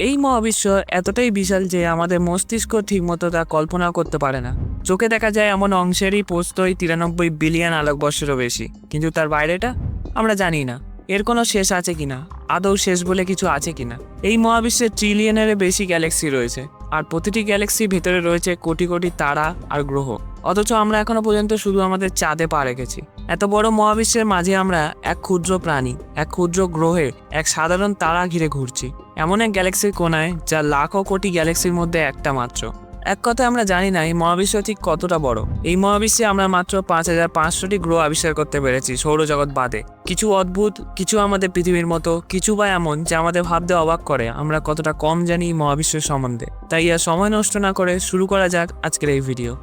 এই মহাবিশ্ব এতটাই বিশাল যে আমাদের মস্তিষ্ক ঠিকমতো তা কল্পনা করতে পারে না। চোখে দেখা যায় এমন অংশেরই পোস্তই তিরানব্বই বিলিয়ন আলোকবর্ষেরও বেশি। কিন্তু তার বাইরেটা? আমরা জানি না। এর কোনো শেষ আছে কিনা আদৌ শেষ বলে কিছু আছে কিনা এই মহাবিশ্বে ট্রিলিয়নেরও বেশি গ্যালাক্সি রয়েছে। আর প্রতিটি গ্যালাক্সির ভিতরে রয়েছে কোটি কোটি তারা আর গ্রহ। অথচ আমরা এখনও পর্যন্ত শুধু আমাদের চাঁদে পা রেখেছি। এত বড় মহাবিশ্বের মাঝে আমরা এক ক্ষুদ্র প্রাণী, এক ক্ষুদ্র গ্রহে, এক সাধারণ তারা ঘিরে ঘুরছি। এমন এক গ্যালাক্সির কোনায় যা লাখো কোটি গ্যালাক্সির মধ্যে একটা মাত্র। এক কথায় আমরা জানি না এই মহাবিশ্ব ঠিক কতটা বড়। এই মহাবিশ্বে আমরা মাত্র পাঁচ হাজার পাঁচশোটি গ্রহ আবিষ্কার করতে পেরেছি সৌরজগৎ বাদে। কিছু অদ্ভুত, কিছু আমাদের পৃথিবীর মতো, কিছু বা এমন যা আমাদের ভাবতে অবাক করে। আমরা কতটা কম জানি মহাবিশ্বের সম্বন্ধে। তাই আর সময় নষ্ট না করে শুরু করা যাক আজকের এই video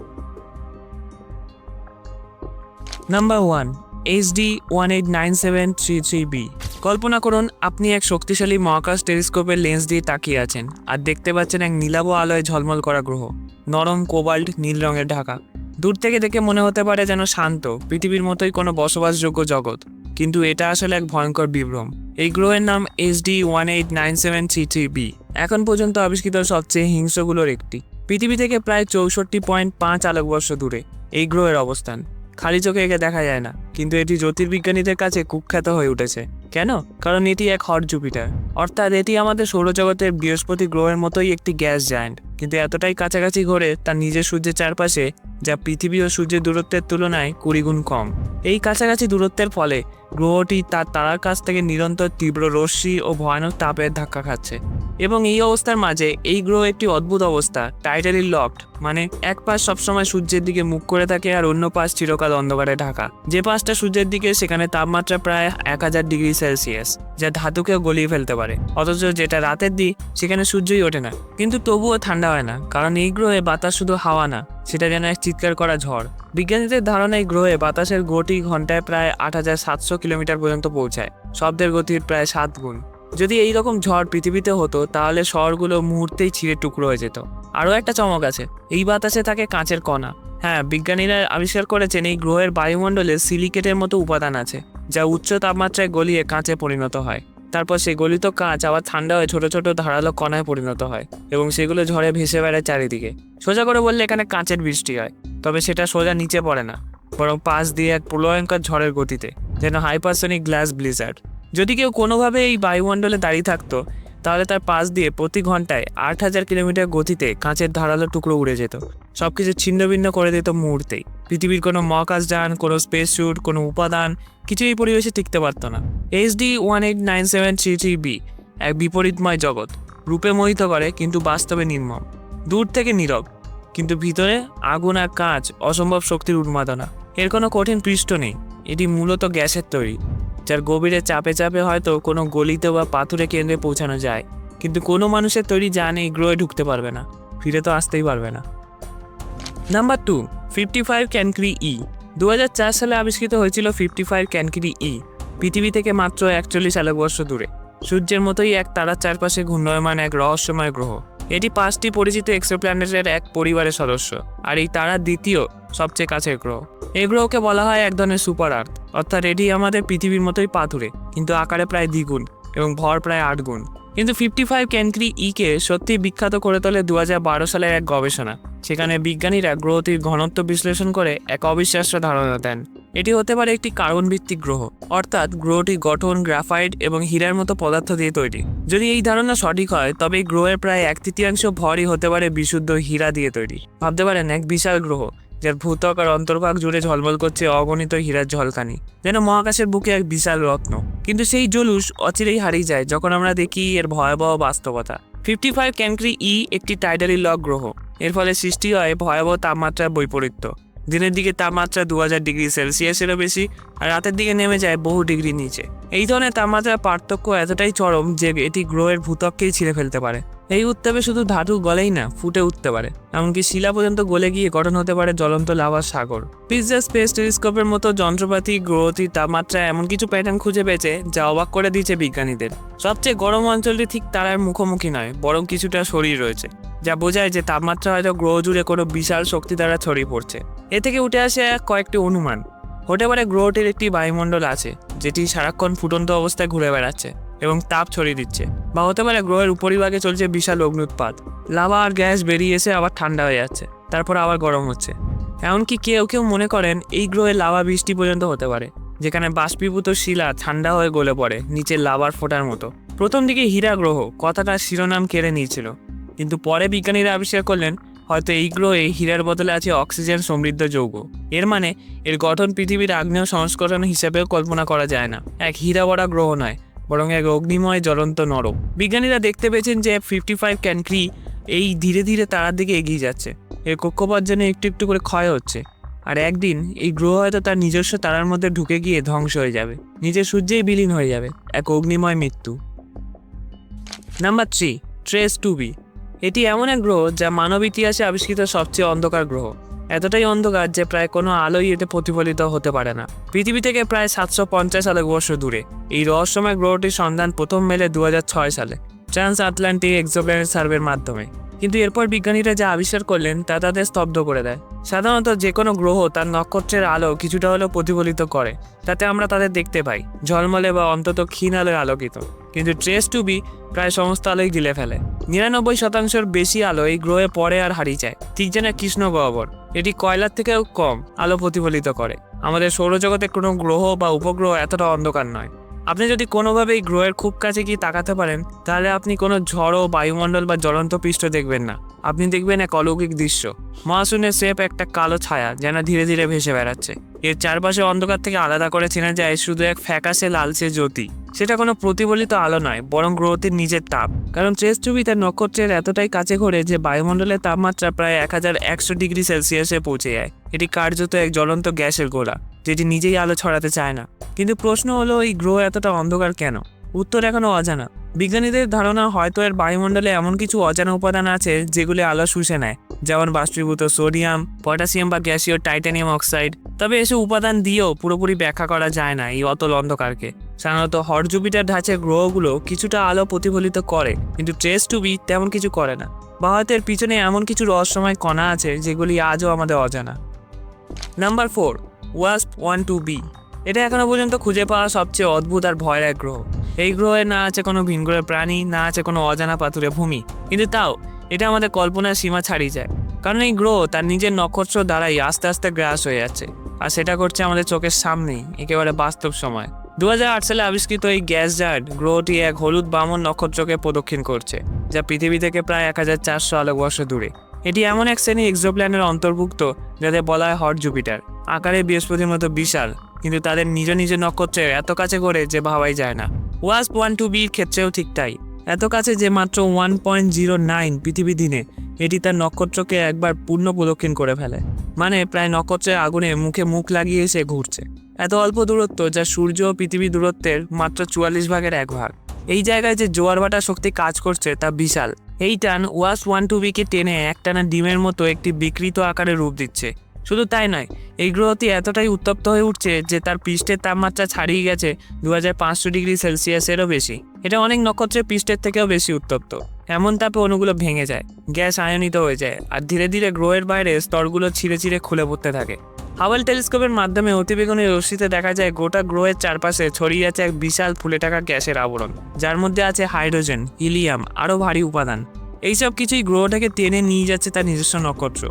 number one HD one eight nine seven three three B কল্পনা করুন, আপনি এক শক্তিশালী মহাকাশ টেলিস্কোপের লেন্স দিয়ে তাকিয়ে আছেন আর দেখতে পাচ্ছেন এক নীলাভ আলোয় ঝলমল করা গ্রহ, নরম, কোবাল্ট, নীল রঙের ঢাকা। দূর থেকে দেখে মনে হতে পারে যেন শান্ত, পৃথিবীর মতোই কোনো বসবাসযোগ্য জগৎ। কিন্তু এটা আসলে এক ভয়ঙ্কর বিভ্রম। এই গ্রহের নাম HD one eight nine seven three three B এখন পর্যন্ত আবিষ্কৃত সবচেয়ে হিংস্রগুলোর একটি। পৃথিবী থেকে প্রায় চৌষট্টি পয়েন্ট পাঁচ আলোকবর্ষ দূরে, এই গ্রহের অবস্থান। খালি চোখে একে দেখা যায় না। কিন্তু এটি জ্যোতির্বিজ্ঞানীদের কাছে কুখ্যাত হয়ে উঠেছে। কেন? কারণ এটি এক হট জুপিটার। অর্থাৎ এটি আমাদের সৌরজগতের বৃহস্পতি গ্রহের মতোই একটি গ্যাস জায়ান্ট। কিন্তু এতটাই কাছাকাছি ঘোরে তার নিজের সূর্যের চারপাশে, যা পৃথিবী ও সূর্যের দূরত্বের তুলনায় কুড়ি গুণ কম। এই কাছাকাছি দূরত্বের ফলে গ্রহটি তার তারার কাছ থেকে নিরন্তর তীব্র রশ্মি ও ভয়ানক তাপের ধাক্কা খাচ্ছে। এবং এই অবস্থার মাঝে এই গ্রহ একটি অদ্ভুত অবস্থা টাইটালি লকড মানে এক পাশ সবসময় সূর্যের দিকে মুখ করে থাকে আর অন্য পাশ চিরকাল অন্ধকারে ঢাকা। যে পাশটা সূর্যের দিকে, সেখানে তাপমাত্রা প্রায় এক হাজার ডিগ্রি সেলসিয়াস, যা ধাতুকেও গলিয়ে ফেলতে পারে। অথচ যেটা রাতের দিক, সেখানে সূর্যই ওঠে না। কিন্তু তবুও ঠান্ডা হয় না, কারণ এই গ্রহে বাতাস শুধু হাওয়া না, সেটা যেন এক চিৎকার করা ঝড়। বিজ্ঞানীদের ধারণা, এই গ্রহে বাতাসের গতি ঘন্টায় প্রায় আট হাজার সাতশো কিলোমিটার পর্যন্ত পৌঁছায়। শব্দের গতির প্রায় সাত গুণ। যদি এই রকম ঝড় পৃথিবীতে হতো, তাহলে শহরগুলো মুহূর্তেই ছিঁড়ে টুকরো হয়ে যেত। আরও একটা চমক আছে। এই বাতাসে থাকে কাঁচের কণা। হ্যাঁ বিজ্ঞানীরা আবিষ্কার করেছেন এই গ্রহের বায়ুমণ্ডলে সিলিকেটের মতো উপাদান আছে, যা উচ্চ তাপমাত্রায় গলিয়ে কাঁচে পরিণত হয়। তারপর সেই গলিত কাঁচ আবার ঠান্ডা হয়ে ছোট ছোট ধারালো কণায় পরিণত হয় এবং সেগুলো ঝড়ে ভেসে বেড়ায় চারিদিকে। সোজা করে বললে এখানে কাঁচের বৃষ্টি হয়, তবে সেটা সোজা নিচে পড়ে না, বরং পাশ দিয়ে এক প্রলয়ঙ্কর ঝড়ের গতিতে, যেন হাইপারসনিক গ্লাস ব্লিজার্ড। যদি কেউ কোনোভাবে এই বায়ুমণ্ডলে দাঁড়িয়ে থাকতো, তাহলে তার পাশ দিয়ে প্রতি ঘন্টায় আট হাজার কিলোমিটার গতিতে কাঁচের ধারালো টুকরো উড়ে যেত। সব কিছু ছিন্নভিন্ন করে দিত মুহূর্তেই। পৃথিবীর কোনো মহাকাশযান কোনো স্পেস স্যুট কোনো উপাদান কিছু এই পরিবেশে টিকতে পারতো না। HD one eight nine seven three three B এক বিপরীতময় জগৎ। রূপে মোহিত করে, কিন্তু বাস্তবে নির্মম। দূর থেকে নীরব, কিন্তু ভিতরে আগুন আর কাঁচ অসম্ভব শক্তির উন্মাদনা। এর কোনো কঠিন পৃষ্ঠ নেই। এটি মূলত গ্যাসের তৈরি। যার গভীরে চাপে চাপে হয়তো কোনো গলিতে বা পাথুরে কেন্দ্রে পৌঁছানো যায়। কিন্তু কোনো মানুষের তৈরি যান এই গ্রহে ঢুকতে পারবে না, ফিরে তো আসতেই পারবে না। Number two, fifty five Cancri E. দু হাজার চার সালে আবিষ্কৃত হয়েছিল ফিফটি ফাইভ ক্যানক্রি ই, পৃথিবী থেকে মাত্র একচল্লিশ আলোকবর্ষ দূরে। সূর্যের মতোই এক তারার চারপাশে ঘূর্ণয়মান এক রহস্যময় গ্রহ। এটি পাঁচটি পরিচিত এক্সোপ্ল্যানেটের এক পরিবারের সদস্য, আর এই তারা দ্বিতীয় সবচেয়ে কাছের গ্রহ। এই গ্রহকে বলা হয় এক ধরনের সুপার আর্থ, অর্থাৎ এটি আমাদের পৃথিবীর মতোই পাথুরে, কিন্তু আকারে প্রায় দ্বিগুণ এবং ভর প্রায় আট গুণ। কিন্তু ফিফটি ফাইভ ক্যানক্রি ইকে সত্যি বিখ্যাত করে তোলে দু সালের এক গবেষণা, সেখানে বিজ্ঞানীরা গ্রহটির ঘনত্ব বিশ্লেষণ করে এক অবিশ্বাস্য ধারণা দেন। এটি হতে পারে একটি কার্বন ভিত্তিক গ্রহ, অর্থাৎ গ্রহটি গঠন, গ্রাফাইট এবং হীরার মতো পদার্থ দিয়ে তৈরি। যদি এই ধারণা সঠিক হয়, তবে এই গ্রহের প্রায় এক তৃতীয়াংশ ভরই হতে পারে বিশুদ্ধ হীরা দিয়ে তৈরি। ভাবতে পারেন, এক বিশাল গ্রহ যার ভূতক আর অন্তর্ভাগ জুড়ে ঝলমল করছে অগণিত হীরার ঝলকানি, যেন মহাকাশের বুকে এক বিশাল রত্ন। কিন্তু সেই জলুস অচিরেই হারিয়ে যায় যখন আমরা দেখি এর ভয়াবহ বাস্তবতা। ফিফটি ফাইভ ক্যানক্রি ই একটি টাইডালি লক গ্রহ। এর ফলে সৃষ্টি হয় ভয়াবহ তাপমাত্রার বৈপরীত্য। দিনের দিকে তাপমাত্রা দু হাজার ডিগ্রি সেলসিয়াসেরও বেশি আর রাতের দিকে নেমে যায় বহু ডিগ্রি নিচে। এই ধরনের তাপমাত্রার পার্থক্য এতটাই চরম যে এটি গ্রহের ভূতককেই ছিঁড়ে ফেলতে পারে। এই উত্তাপে শুধু ধাতু গলেই না, ফুটে উঠতে পারে। এমনকি শিলা পর্যন্ত গলে গিয়ে গঠন হতে পারে জ্বলন্ত লাভার সাগর। পিৎজা স্পেস টেলিস্কোপের মতো যন্ত্রপাতি গ্রহটির তাপমাত্রা, এমন কিছু প্যাটার্ন খুঁজে পেয়েছে যা অবাক করে দিয়েছে বিজ্ঞানীদের। সবচেয়ে গরম অঞ্চলটি ঠিক তারার মুখোমুখি নয়, বরং কিছুটা শরীর রয়েছে, যা বোঝায় যে তাপমাত্রা হয়তো গ্রহ জুড়ে কোনো বিশাল শক্তি দ্বারা ছড়িয়ে পড়ছে। এ থেকে উঠে আসে কয়েকটি অনুমান। হতে পারে গ্রহটির একটি বায়ুমণ্ডল আছে, যেটি সারাক্ষণ ফুটন্ত অবস্থায় ঘুরে বেড়াচ্ছে। এবং তাপ ছড়িয়ে দিচ্ছে। বা হতে পারে গ্রহের উপরিভাগে চলছে বিশাল অগ্নুৎপাত লাভা আর গ্যাস বেরিয়ে এসে আবার ঠান্ডা হয়ে যাচ্ছে। তারপর আবার গরম হচ্ছে। এমনকি কেউ কেউ মনে করেন এই গ্রহে লাভা বৃষ্টি পর্যন্ত হতে পারে, যেখানে বাষ্পীভূত শিলা ঠান্ডা হয়ে গলে পড়ে নিচে লাভার ফোটার মতো। প্রথম দিকে হীরা গ্রহ কথাটা শিরোনাম কেড়ে নিয়েছিল। কিন্তু পরে বিজ্ঞানীরা আবিষ্কার করলেন, হয়তো এই গ্রহে হীরার বদলে আছে অক্সিজেন সমৃদ্ধ যৌগ। এর মানে এর গঠন পৃথিবীর আগ্নেয় সংস্করণ হিসেবেও কল্পনা করা যায় না। এক হীরা ভরা গ্রহ নয় বরং এক অগ্নিময় জ্বলন্ত নরক। বিজ্ঞানীরা দেখতে পেয়েছেন যে ফিফটি ফাইভ ক্যানক্রি এই ধীরে ধীরে তারার দিকে এগিয়ে যাচ্ছে। এর কক্ষপথ যেন একটু একটু করে ক্ষয় হচ্ছে। আর একদিন এই গ্রহ হয়তো তার নিজস্ব তারার মধ্যে ঢুকে গিয়ে ধ্বংস হয়ে যাবে। নিজের সূর্যেই বিলীন হয়ে যাবে। এক অগ্নিময় মৃত্যু। Number three TrES two B এটি এমন এক গ্রহ যা মানব ইতিহাসে আবিষ্কৃত সবচেয়ে অন্ধকার গ্রহ। এতটাই অন্ধকার যে প্রায় কোনো আলোই এতে প্রতিফলিত হতে পারে না। পৃথিবী থেকে প্রায় সাতশো পঞ্চাশ আলোকবর্ষ দূরে। এই রহস্যময় গ্রহটির সন্ধান প্রথম মেলে দু হাজার ছয় সালে ট্রান্স আটলান্টিক এক্সোপ্ল্যানেট সার্ভের মাধ্যমে। কিন্তু এরপর বিজ্ঞানীরা যা আবিষ্কার করলেন, তা তাদের স্তব্ধ করে দেয়। সাধারণত যে কোনো গ্রহ তার নক্ষত্রের আলো কিছুটা হলেও প্রতিফলিত করে। তাতে আমরা তাদের দেখতে পাই, ঝলমলে বা অন্তত ক্ষীণ আলোয় আলোকিত। কিন্তু ট্রেস টু বি প্রায় সমস্ত আলোই গিলে ফেলে। নিরানব্বই শতাংশের বেশি আলো এই গ্রহে পরে আর হারিয়ে যায়। ঠিক যেন কৃষ্ণ গহ্বর। এটি কয়লার থেকেও কম আলো প্রতিফলিত করে। আমাদের সৌরজগতে কোনো গ্রহ বা উপগ্রহ এতটা অন্ধকার নয়। আপনি যদি কোনোভাবে এই গ্রহের খুব কাছে গিয়ে তাকাতে পারেন, তাহলে আপনি কোনো ঝড়ো, বায়ুমণ্ডল বা জ্বলন্ত পৃষ্ঠ দেখবেন না। আপনি দেখবেন এক অলৌকিক দৃশ্য। মহাশূন্যের শেপ একটা কালো ছায়া, যেন ধীরে ধীরে ভেসে বেড়াচ্ছে। এর চারপাশে অন্ধকার থেকে আলাদা করে চেনা যায় শুধু এক ফ্যাকাশে লালচে জ্যোতি। সেটা কোনো প্রতিফলিত আলো নয়, বরং গ্রহটির নিজের তাপ। কারণ চেস টুবি তার নক্ষত্রের এতটাই কাছে ঘোরে যে বায়ুমণ্ডলের তাপমাত্রা প্রায় এক হাজার একশো ডিগ্রি সেলসিয়াসে পৌঁছে যায়। এটি কার্যত এক জ্বলন্ত গ্যাসের গোলা, যেটি নিজেই আলো ছড়াতে চায় না। কিন্তু প্রশ্ন হলো, এই গ্রহ এতটা অন্ধকার কেন? উত্তর এখনও অজানা। বিজ্ঞানীদের ধারণা হয়তো এর বায়ুমণ্ডলে এমন কিছু অজানা উপাদান আছে যেগুলি আলো শুষে নেয়, যেমন বাষ্পীভূত সোডিয়াম, পটাশিয়াম বা গ্যাসীয় টাইটানিয়াম অক্সাইড। তবে এসব উপাদান দিয়েও পুরোপুরি ব্যাখ্যা করা যায় না এই অতল অন্ধকারকে। সাধারণত হট জুপিটার ধাঁচের গ্রহগুলো কিছুটা আলো প্রতিফলিত করে, কিন্তু ট্রেস টুবি তেমন কিছু করে না। ভারতের পিছনে এমন কিছু রহস্যময় কণা আছে যেগুলি আজও আমাদের অজানা। নাম্বার ফোর, ওয়াস্প ওয়ান টু বি। এটা এখনও পর্যন্ত খুঁজে পাওয়া সবচেয়ে অদ্ভুত আর ভয়ের এক গ্রহ। এই গ্রহে না আছে কোনো ভিনগ্রহের প্রাণী, না আছে কোনো অজানা পাথুরে ভূমি। কিন্তু তাও, এটা আমাদের কল্পনার সীমা ছাড়িয়ে যায়। কারণ এই গ্রহ তার নিজের নক্ষত্র দ্বারাই আস্তে আস্তে গ্রাস হয়ে যাচ্ছে। আর সেটা করছে আমাদের চোখের সামনেই, একেবারে বাস্তব সময়। দু হাজার আট সালে আবিষ্কৃত এই গ্যাস জার্ড গ্রহটি এক হলুদ বামন নক্ষত্রকে প্রদক্ষিণ করছে, যা পৃথিবী থেকে প্রায় এক হাজার চারশো আলোকবর্ষ দূরে। এটি এমন এক শ্রেণি এক্সোপ্ল্যানের অন্তর্ভুক্ত, যাদের বলা হয় হট জুপিটার। আকারে বৃহস্পতির মতো বিশাল, কিন্তু তাদের নিজ নিজ নক্ষত্রের এত কাছে করে যে ভাবাই যায় না। ওয়াস ওয়ান টু বির ক্ষেত্রেও ঠিক তাই। এত কাছে যে মাত্র ওয়ান পয়েন্ট জিরো নাইন পৃথিবী দিনে, এটি তার নক্ষত্রকে একবার পূর্ণ প্রদক্ষিণ করে ফেলে। মানে প্রায় নক্ষত্রের আগুনে মুখে মুখ লাগিয়ে এসে ঘুরছে। এত অল্প দূরত্ব যা সূর্য ও পৃথিবী দূরত্বের মাত্র চুয়াল্লিশ ভাগের এক ভাগ। এই জায়গায় যে জোয়ার ভাটা শক্তি কাজ করছে তা বিশাল। এই টান ওয়াস ওয়ান টু বিকে টেনে একটানা ডিমের মতো একটি বিকৃত আকারে রূপ দিচ্ছে। শুধু তাই নয়, এই গ্রহটি এতটাই উত্তপ্ত হয়ে উঠছে যে তার পৃষ্ঠের তাপমাত্রা ছাড়িয়ে গেছে দু হাজার পাঁচশো ডিগ্রি সেলসিয়াসেরও বেশি। এটা অনেক নক্ষত্রের পৃষ্ঠের থেকেও বেশি উত্তপ্ত। এমন তাপে অণুগুলো ভেঙে যায়, গ্যাস আয়নিত হয়ে যায়, আর ধীরে ধীরে গ্রহের বাইরে স্তরগুলো ছিঁড়ে ছিঁড়ে খুলে পড়তে থাকে। হাওয়াল টেলিস্কোপের মাধ্যমে অতিবেগুনি রশ্মিতে দেখা যায় গোটা গ্রহের চারপাশে ছড়িয়ে আছে এক বিশাল ফুলে থাকা গ্যাসের আবরণ, যার মধ্যে আছে হাইড্রোজেন, হিলিয়াম, আরও ভারী উপাদান। এইসব কিছুই গ্রহটাকে টেনে নিয়ে যাচ্ছে তার নিজস্ব নক্ষত্র।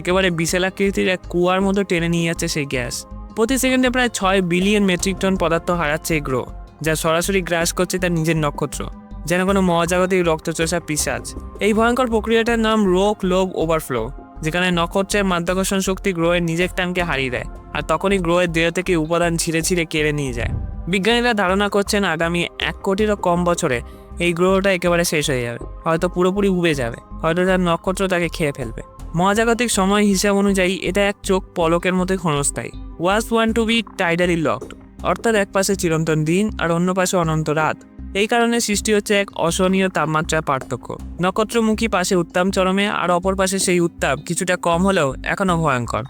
একেবারে বিশালাকৃতির এক কুয়ার মতো টেনে নিয়ে যাচ্ছে সেই গ্যাস। প্রতি সেকেন্ডে প্রায় ছয় বিলিয়ন মেট্রিক টন পদার্থ হারাচ্ছে এই গ্রহ, যা সরাসরি গ্রাস করছে তার নিজের নক্ষত্র, যেন কোনো মহাজাগতিক রক্তচোষা পিসাজ। এই ভয়ঙ্কর প্রক্রিয়াটার নাম রোক লোভ ওভারফ্লো। যেখানে নক্ষত্রের মাধ্যাকর্ষণ শক্তি গ্রহের নিজের টানকে হারিয়ে দেয়, আর তখনই গ্রহের দেহ থেকে উপাদান ছিঁড়ে ছিঁড়ে কেড়ে নিয়ে যায়। বিজ্ঞানীরা ধারণা করছেন আগামী এক কোটিরও কম বছরে এই গ্রহটা একেবারে শেষ হয়ে যাবে, হয়তো পুরোপুরি উবে যাবে, হয়তো তার নক্ষত্র তাকে খেয়ে ফেলবে। মহাজাগতিক সময় হিসাব অনুযায়ী এটা এক চোখ পলকের মতোই ক্ষণস্থায়ী। ওয়াস one two B tidally locked, অর্থাৎ এক পাশে চিরন্তন দিন আর অন্য পাশে অনন্ত রাত। এই কারণে সৃষ্টি হচ্ছে এক অসহনীয় তাপমাত্রার পার্থক্য। নক্ষত্রমুখী পাশে উত্তাপ চরমে আর অপর পাশে সেই উত্তাপ কিছুটা কম হলেও এখনও ভয়ঙ্কর।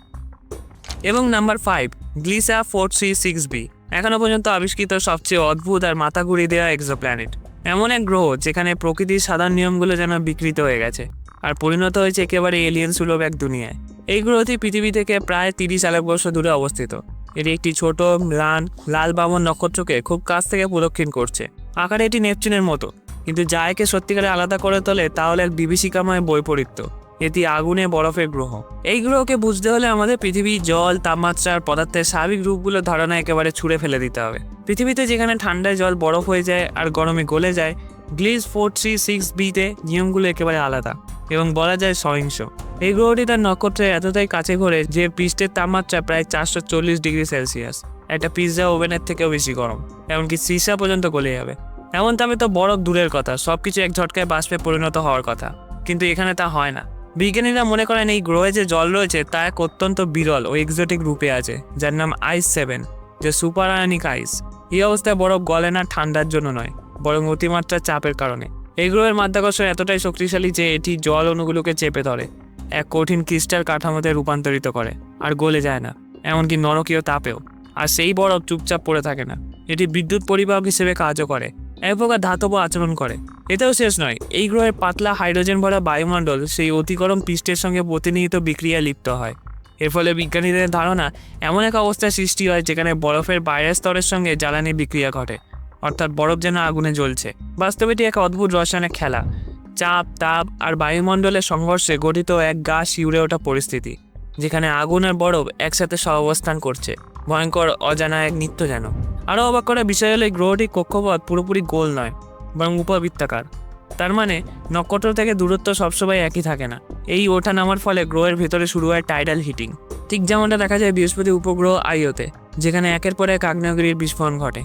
এবং number five Gliese four three six B. এখনও পর্যন্ত আবিষ্কৃত সবচেয়ে অদ্ভুত আর মাথা ঘুরিয়ে দেওয়া এক্সোপ্ল্যানেট এমন এক গ্রহ যেখানে প্রকৃতির সাধারণ নিয়মগুলো যেন বিকৃত হয়ে গেছে আর পরিণত হয়েছে একেবারে এলিয়েন সুলভ এক দুনিয়ায়। এই গ্রহটি পৃথিবী থেকে প্রায় তিরিশ আলোকবর্ষ দূরে অবস্থিত। এটি একটি ছোট, ম্লান, লাল বামন নক্ষত্রকে খুব কাছ থেকে প্রদক্ষিণ করছে। আকারে এটি নেপচুনের মতো। কিন্তু যা একে সত্যিকারে আলাদা করে তোলে তাহলে এক বিভীষিকাময় বৈপরীত্য। এটি আগুনে বরফের গ্রহ। এই গ্রহকে বুঝতে হলে আমাদের পৃথিবী, জল, তাপমাত্রা আর পদার্থের স্বাভাবিক রূপগুলো ধারণা একেবারে ছুঁড়ে ফেলে দিতে হবে। পৃথিবীতে যেখানে ঠান্ডায় জল বরফ হয়ে যায় আর গরমে গলে যায়, গ্লিজ ফোর থ্রি সিক্স বিতে নিয়মগুলো একেবারে আলাদা এবং বলা যায় সহিংস। এই গ্রহটি তার নক্ষত্রের এতটাই কাছে ঘোরে যে পৃষ্ঠের তাপমাত্রা প্রায় চারশো চল্লিশ ডিগ্রি সেলসিয়াস। একটা পিৎজা ওভেনের থেকেও বেশি গরম, এমনকি সিসা পর্যন্ত গলে যাবে। এমন তামে তো বরফ দূরের কথা সব কিছু এক ঝটকায় বাষ্পে পরিণত হওয়ার কথা। কিন্তু এখানে তা হয় না। বিজ্ঞানীরা মনে করেন এই গ্রহে যে জল রয়েছে, তা এক অত্যন্ত বিরল ও এক্সোটিক রূপে আছে, যার নাম আইস সেভেন যে সুপার আয়নিক আইস এই অবস্থায় বরফ গলে না ঠান্ডার জন্য নয়, বরং অতিমাত্রার চাপের কারণে। এই গ্রহের মাধ্যাকর্ষণ এতটাই শক্তিশালী যে এটি জল অণুগুলোকে চেপে ধরে, এক কঠিন ক্রিস্টাল কাঠামোতে রূপান্তরিত করে, আর গলে যায় না, এমনকি নরকীয় তাপেও। আর সেই বরফ চুপচাপ পড়ে থাকে না। এটি বিদ্যুৎ পরিবাহক হিসেবে কাজও করে এক প্রকার ধাতব আচরণ করে। এটাও শেষ নয়, এই গ্রহের পাতলা হাইড্রোজেন ভরা বায়ুমণ্ডল সেই অতি গরম পৃষ্ঠের সঙ্গে প্রতিনিয়ত বিক্রিয়া লিপ্ত হয়। এর ফলে বিজ্ঞানীদের ধারণা, এমন এক অবস্থার সৃষ্টি হয় যেখানে বরফের বাইরের স্তরের সঙ্গে জ্বালানি বিক্রিয়া ঘটে, অর্থাৎ বরফ যেন আগুনে জ্বলছে। বাস্তবে এটি এক অদ্ভুত রসায়নের খেলা। চাপ, তাপ আর বায়ুমণ্ডলের সংঘর্ষে গঠিত এক গা শিউরে ওঠা পরিস্থিতি। যেখানে আগুন আর বরফ একসাথে সহাবস্থান করছে। ভয়ঙ্কর, অজানা এক নিত্য যেন। আরও অবাক করা বিষয় হলো, এই গ্রহটির কক্ষপথ পুরোপুরি গোল নয়, বরং উপবৃত্তাকার। তার মানে নক্ষত্র থেকে দূরত্ব সবসময় একই থাকে না। এই ওঠা নামার ফলে গ্রহের ভেতরে শুরু হয় টাইডাল হিটিং ঠিক যেমনটা দেখা যায় বৃহস্পতি উপগ্রহ আইওতে, যেখানে একের পর এক আগ্নেয়গিরির বিস্ফোরণ ঘটে।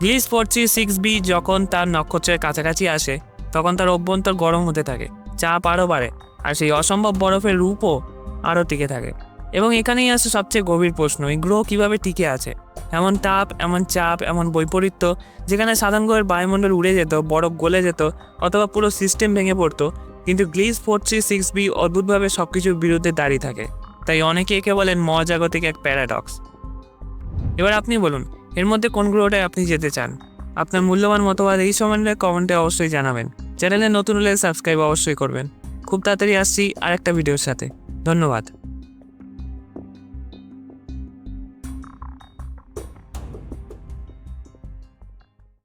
Gliese four three six B যখন তার নক্ষত্রের কাছাকাছি আসে, তখন তার অভ্যন্তর গরম হতে থাকে, চাপ আরও বাড়ে, আর সেই অসম্ভব বরফের রূপও আরও টিকে থাকে। এবং এখানেই আসে সবচেয়ে গভীর প্রশ্ন, এই গ্রহ কীভাবে টিকে আছে? এমন তাপ, এমন চাপ, এমন বৈপরীত্য, যেখানে সাধারণ গ্রহের বায়ুমণ্ডল উড়ে যেত, বরফ গলে যেত, অথবা পুরো সিস্টেম ভেঙে পড়তো, কিন্তু Gliese four three six B অদ্ভুতভাবে সব কিছুর বিরুদ্ধে দাঁড়িয়ে থাকে। তাই অনেকে একে বলেন মহাজাগতিক এক প্যারাডক্স এবার আপনি বলুন, এর মধ্যে কোন গ্রহটায় আপনি যেতে চান? আপনার মূল্যবান মতবাদ এই সম্বন্ধে কমেন্টে অবশ্যই জানাবেন। চ্যানেলে নতুন হলে সাবস্ক্রাইব অবশ্যই করবেন। খুব তাড়াতাড়ি আসছি আর একটা ভিডিওর সাথে। ধন্যবাদ।